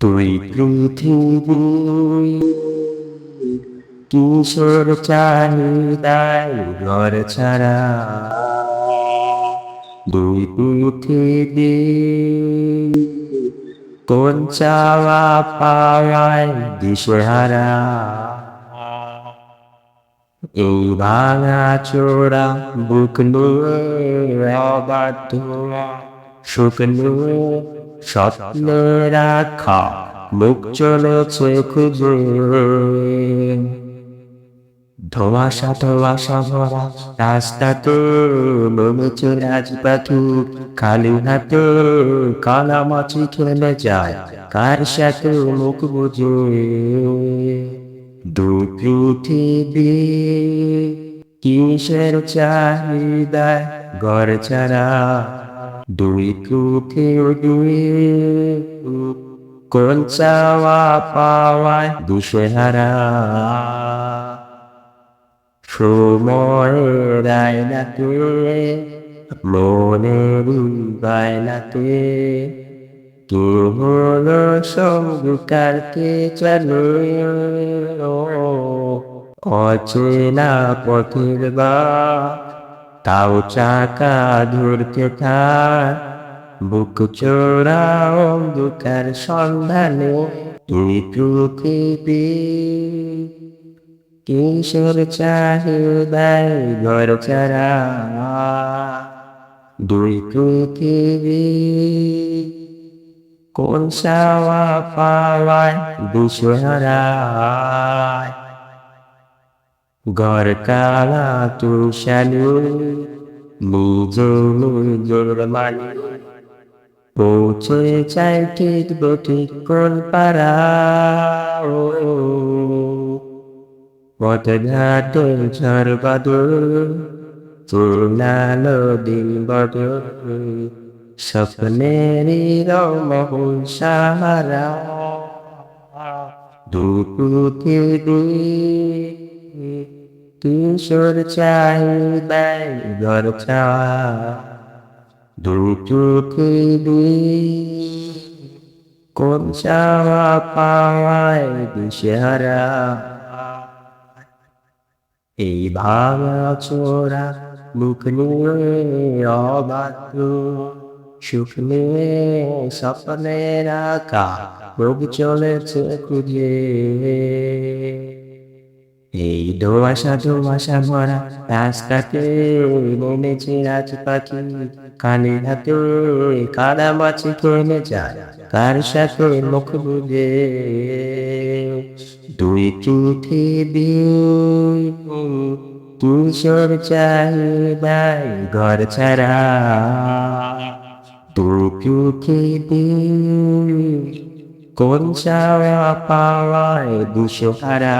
তুই পৃথিবী কিশোর চাহিদায় ঘর ছাড়া দুই পৃথিবী কোন চাওয়া পাওয়ায় দিশহারা। এই ভাঙা চোরা বুক নিয়ে অবাধ্য শুকনো স্বপ্ন রাখা মুখ চলেছে খুঁজে ধোয়াশা ধোয়াশা ভরা রাস্তা তো মমেছে রাজ পাখি খালি হাতে কালা মাছি খেলে যায়, কার সাথে মুখ বুঝে দু পৃথিবী কিসের চাহিদায় ঘর ছাড়া দুই পৃথিবী কোন চাওয়া পাওয়ায় দুশেহারা সময় রায়নাতে মনের গায়নাতে কে হলো সঙ্গীকারকে চলো অচেনা পথের বা তাও চাকা ধরতে থাক বুক চোরা অন্ধকার সন্ধানে। এই পৃথিবী কিশোর চাহিদায় ঘর ছাড়া দুই পৃথিবী কোন সাওয়া পাওয়ায় দুশহারা ঘর কালা তুষালু নিজে নিজের মানে পৌঁছে চাই ঠিক ঠিক কোন পারা পথ ঘাটের বাদল চুলালো দিন বদল স্বপ্নেরই রমহল সাহারা দুপুতি কিশোর চাহিদায় ঘর ছাওয়া দুপুতি কোন চাওয়া পাওয়ায় দিশেহারা এই ভাঙা চোরা মুখ নিয়ে অবাধ্য সুখ নিয়ে স্বপ্নে রাখা রোগ চলেছে খুঁজে এই ধোয়াশা ধোয়াশা ভরা রাস্তাতে নেমেছে রাজ পাখি কানে হাতে কাদা মাছি খেলে যায়, কার সাথে মুখ বুঝে দুই পৃথিবী কিশোর চাহিদায় ঘর ছাড়া। দুই পৃথিবী কোন চাওয়া পাওয়ায় দুশো হারা